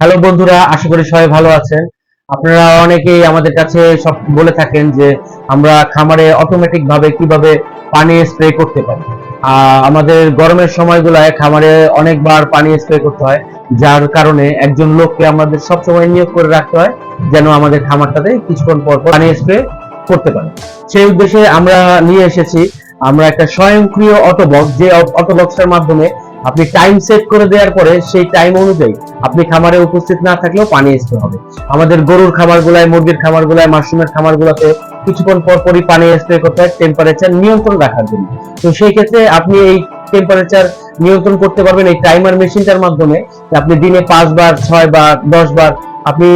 Hello বন্ধুরা, আশা করি সবাই ভালো আছেন। আপনারা অনেকেই আমাদের কাছে সব বলে থাকেন যে আমরা খামারে অটোমেটিক ভাবে কীভাবে পানি স্প্রে করতে পারি। আমাদের গরমের সময়গুলোয় খামারে অনেকবার পানি স্প্রে করতে হয়, যার কারণে একজন লোককে আমাদের সবসময় নিয়োগ করে রাখতে হয়, যেন আমাদের খামারটাতে কিছুক্ষণ পর পর পানি স্প্রে করতে পারে। সেই উদ্দেশ্যে আমরা নিয়ে এসেছি, আমরা একটা স্বয়ংক্রিয় অটোবক্স, যে অটোবক্সটার মাধ্যমে আপনি টাইম সেট করে দেওয়ার পরে সেই টাইম অনুযায়ী আপনি খামারে উপস্থিত না থাকলেও পানি স্প্রে হবে। আমাদের গরুর খামারগুলায়, মুরগির খামারগুলায়, মাশরুমের খামারগুলোতে কিছুক্ষণ পর পরই পানি স্প্রে করতে হয় টেম্পারেচার নিয়ন্ত্রণ রাখার জন্য। তো সেই ক্ষেত্রে আপনি এই টেম্পারেচার নিয়ন্ত্রণ করতে পারবেন এই টাইমার মেশিনটার মাধ্যমে। আপনি দিনে পাঁচ বার ছয় বার দশ বার আপনি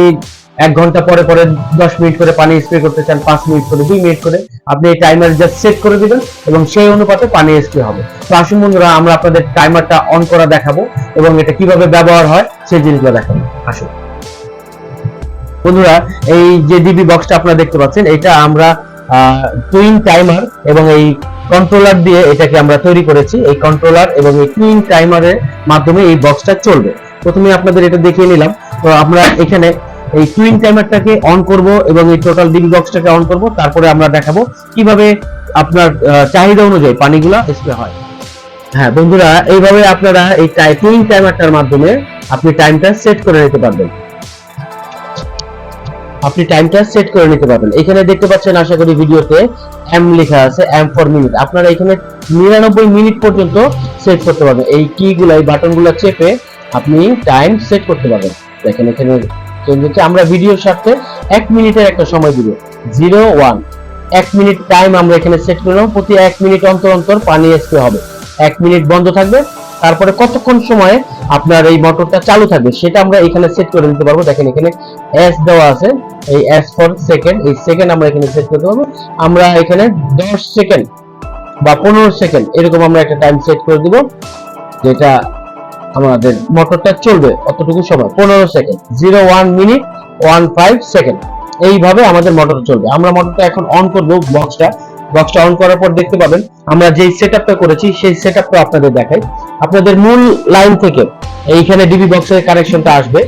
এক ঘণ্টা পরে পরে দশ মিনিট করে পানি স্প্রে করতে চান, পাঁচ মিনিট করে, দুই মিনিট করে, আপনি এই টাইমার জাস্ট সেট করে দিবেন এবং সেই অনুপাতে পানি স্প্রে হবে। তো আসুন বন্ধুরা, আমরা আপনাদের টাইমারটা অন করা দেখাবো এবং এটা কীভাবে ব্যবহার হয় সেই জিনিসগুলো দেখাবো। আসুন। বন্ধুরা, এই যে ডিবি বক্সটা আপনারা দেখতে পাচ্ছেন, এটা আমরা টুইন টাইমার এবং এই কন্ট্রোলার দিয়ে এটাকে আমরা তৈরি করেছি। এই কন্ট্রোলার এবং এই টুইন টাইমারের মাধ্যমে এই বক্সটা চলবে। প্রথমে আপনাদের এটা দেখিয়ে নিলাম। তো আমরা এখানে এই টুইন টাইমারটাকে অন করব এবং এই টোটাল ডিবি বক্সটাকে অন করব। তারপরে আমরা দেখাবো কীভাবে আপনার চাহিদা অনুযায়ী পানিগুলা স্প্রে হয়। হ্যাঁ বন্ধুরা, এইভাবে আপনারা এই টুইন টাইমারটার মাধ্যমে আপনি টাইমটা সেট করে নিতে পারবেন। আপনি টাইমটা সেট করে নিতে পারবেন। এখানে দেখতে পাচ্ছেন, আশা করি ভিডিওতে এম লেখা আছে এম ফর মিনিট আপনারা এখানে নিরানব্বই মিনিট পর্যন্ত সেট করতে পারবেন। এই কি গুলো, এই বাটনগুলো চেপে আপনি টাইম সেট করতে পারবেন। দেখেন এখানে হচ্ছে। আমরা ভিডিওর সাথে এক মিনিটের একটা সময় দিব। জিরো ওয়ান এক মিনিট টাইম আমরা এখানে সেট করলাম প্রতি এক মিনিট অন্তর অন্তর পানি স্প্রে হবে। এক মিনিট বন্ধ থাকবে। তারপরে কতক্ষণ সময়ে আপনার এই মোটরটা চালু থাকবে সেটা আমরা এখানে সেট করে নিতে পারব। দেখেন এখানে এস দেওয়া আছে। এই এস ফর সেকেন্ড এই সেকেন্ড আমরা এখানে সেট করতে পারব। আমরা এখানে দশ সেকেন্ড বা পনেরো সেকেন্ড এরকম আমরা একটা টাইম সেট করে দিব। যেটা আমাদের মোটরটা চলবে অতটুকু সময়, পনেরো second zero one minute one five second এইভাবে আমাদের মোটর চলবে। আমরা মোটরটা এখন অন করব বক্সটা বক্সটা অন করার পর দেখতে পাবেন, আমরা যেই সেটআপটা করেছি, সেই সেটআপটা আপনাদের দেখাই। আপনাদের মূল লাইন থেকে এইখানে ডিবি বক্সের কানেকশনটা আসবে।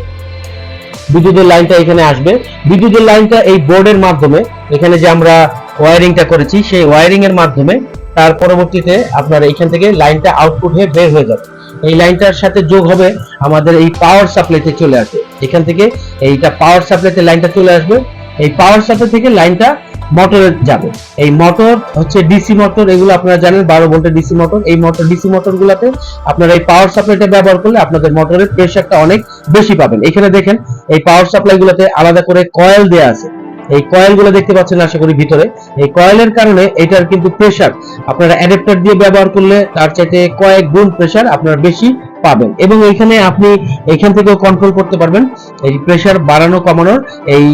বিদ্যুতের লাইনটা এখানে আসবে। বিদ্যুতের লাইনটা এই বোর্ডের মাধ্যমে, এখানে যে আমরা ওয়্যারিংটা করেছি, সেই ওয়ারিং এর মাধ্যমে তার পরবর্তীতে আপনার এখান থেকে লাইনটা আউটপুট হয়ে বের হয়ে যাবে। এই লাইনটার সাথে যোগ হবে আমাদের এই পাওয়ার সাপ্লাইতে চলে আসবে। এখান থেকে এইটা পাওয়ার সাপ্লাইতে লাইনটা চলে আসবে। এই পাওয়ার সাপ্লাই থেকে লাইনটা মোটরে যাবে। এই মোটর হচ্ছে ডিসি মোটর এগুলো আপনারা জানেন, বারো ভোল্টের ডিসি মোটর এই মোটর ডিসি মোটর গুলাতে আপনারা এই পাওয়ার সাপ্লাইটা ব্যবহার করলে আপনাদের মোটরের প্রেশারটা অনেক বেশি পাবেন। এখানে দেখেন, এই পাওয়ার সাপ্লাই গুলোতে আলাদা করে কয়েল দেয়া আছে। এই কয়েলগুলো দেখতে পাচ্ছেন আশা করি ভিতরে। এই কয়েলের কারণে এটার কিন্তু প্রেসার আপনারা অ্যাডাপ্টার দিয়ে ব্যবহার করলে তার চাইতে কয়েক গুণ প্রেসার আপনারা বেশি পাবেন। এবং এখানে আপনি এখান থেকেও কন্ট্রোল করতে পারবেন। এই প্রেসার বাড়ানো, কমানোর এই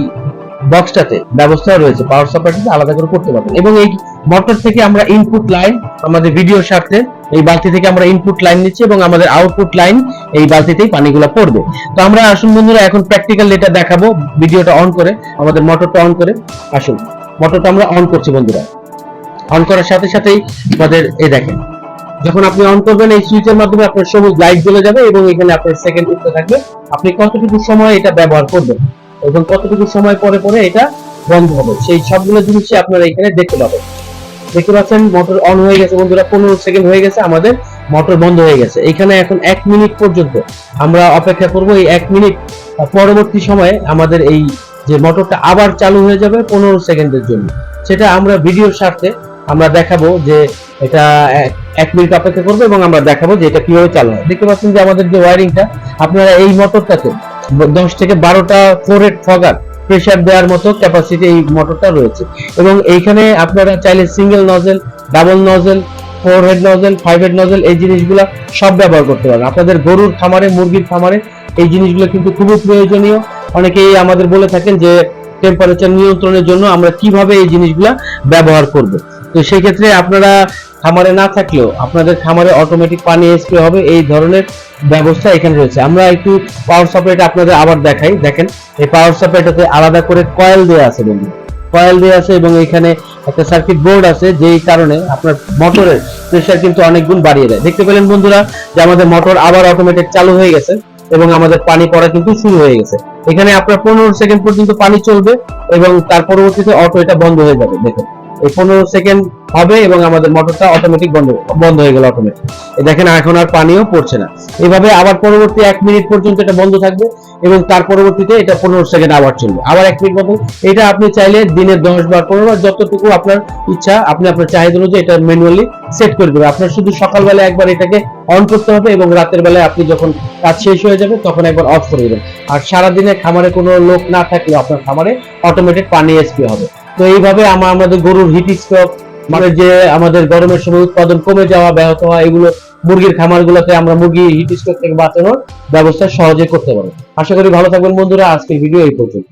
বক্সটাতে ব্যবস্থা রয়েছে পাওয়ার সাপ্লাইটাতে আলাদা করে করতে পারবেন। এবং এই মোটর থেকে আমরা ইনপুট লাইন আমাদের ভিডিওর স্বার্থে এই বালতি থেকে আমরা ইনপুট লাইন নিচ্ছি এবং আমাদের আউটপুট লাইন এই বালতিতেই পানিগুলো পড়বে। তো আমরা আসুন বন্ধুরা, এখন প্র্যাকটিক্যাল এটা দেখাবো ভিডিওটা অন করে, আমাদের মোটরটা অন করে, আসুন। মোটরটা আমরা অন করছি বন্ধুরা। অন করার সাথে সাথেই আমাদের এই দেখেন, যখন আপনি অন করবেন, এই সুইচের মাধ্যমে আপনার সবুজ লাইট জ্বলে যাবে এবং এখানে আপনার সেকেন্ড উঠতে থাকবে। আপনি কতটুকু সময় এটা ব্যবহার করবেন? এবং কতটুকু সময় পরে পরে এটা বন্ধ হবে। সেই সবগুলো জিনিসই আপনারা এখানে দেখতে পাবেন। দেখতে পাচ্ছেন মোটর অন হয়ে গেছে বন্ধুরা, পনেরো সেকেন্ড হয়ে গেছে, আমাদের মোটর বন্ধ হয়ে গেছে। এখানে এখন এক মিনিট পর্যন্ত আমরা অপেক্ষা করব, এই এক মিনিট পরবর্তী সময়ে আমাদের এই যে মোটরটা আবার চালু হয়ে যাবে পনেরো সেকেন্ডের জন্য। সেটা আমরা ভিডিওর স্বার্থে আমরা দেখাবো যে এটা এক- মিনিট অপেক্ষা করব এবং আমরা দেখাবো যে এটা কীভাবে চালু হয়। দেখতে পাচ্ছেন যে আমাদের যে ওয়ারিংটা আপনারা এই মোটরটাতে দশ থেকে বারোটা ফোর হেড ফগার প্রেসার দেওয়ার মতো ক্যাপাসিটি এই মোটরটা রয়েছে। এবং এইখানে আপনারা চাইলে single nozzle double nozzle four head nozzle five head nozzle এই জিনিসগুলো সব ব্যবহার করতে পারেন। আপনাদের গরুর খামারে, মুরগির খামারে এই জিনিসগুলো কিন্তু খুবই প্রয়োজনীয়। অনেকেই আমাদের বলে থাকেন যে টেম্পারেচার নিয়ন্ত্রণের জন্য আমরা কীভাবে এই জিনিসগুলা ব্যবহার করব। তো সেই ক্ষেত্রে আপনারা খামারে না থাকলেও আপনাদের খামারে অটোমেটিক পানি স্প্রে হবে, এই ধরনের ব্যবস্থা এখানে রয়েছে। আমরা একটু পাওয়ার সাপ্লাইটা আপনাদের আবার দেখাই। দেখেন, এই পাওয়ার সাপ্লাইটাতে আলাদা করে কয়েল দেওয়া আছে বন্ধু। কয়েল দেওয়া আছে এবং এখানে একটা সার্কিট বোর্ড আছে, যেই কারণে আপনার মোটরের প্রেসার কিন্তু অনেক গুণ বাড়িয়ে দেয়। দেখতে পেলেন বন্ধুরা যে আমাদের মোটর আবার অটোমেটিক চালু হয়ে গেছে এবং আমাদের পানি পড়া কিন্তু শুরু হয়ে গেছে। এখানে আপনার পনেরো সেকেন্ড পর্যন্ত পানি চলবে এবং তার পরবর্তীতে অটো এটা বন্ধ হয়ে যাবে। দেখুন। এই পনেরো সেকেন্ড হবে এবং আমাদের মোটরটা অটোমেটিক বন্ধ বন্ধ হয়ে গেল অটোমেটিক দেখেন, এখন আর পানিও পড়ছে না। এইভাবে আবার পরবর্তী এক মিনিট পর্যন্ত এটা বন্ধ থাকবে এবং তার পরবর্তীতে এটা পনেরো সেকেন্ড আবার চলবে। আবার এক মিনিট এটা আপনি চাইলে দিনে দশ বার, পনেরো বার, যতটুকু আপনার ইচ্ছা, আপনি আপনার চাহিদা অনুযায়ী এটা ম্যানুয়ালি সেট করে দেবেন। আপনার শুধু সকালবেলা একবার এটাকে অন করতে হবে এবং রাতের বেলায় আপনি যখন কাজ শেষ হয়ে যাবে তখন একবার অফ করে দেবেন। আর সারাদিনে খামারে কোনো লোক না থাকলেও আপনার খামারে অটোমেটিক পানি এসপি হবে। তো এইভাবে আমরা আমাদের গরুর হিট স্ট্রোক মানে যে আমাদের গরমের সময় উৎপাদন কমে যাওয়া, ব্যাহত হওয়া, এগুলো মুরগির খামারগুলোতে আমরা মুরগি হিট স্ট্রোক থেকে বাঁচানোর ব্যবস্থা সহজে করতে পারব। আশা করি ভালো থাকবেন বন্ধুরা, আজকের ভিডিও এই পর্যন্ত।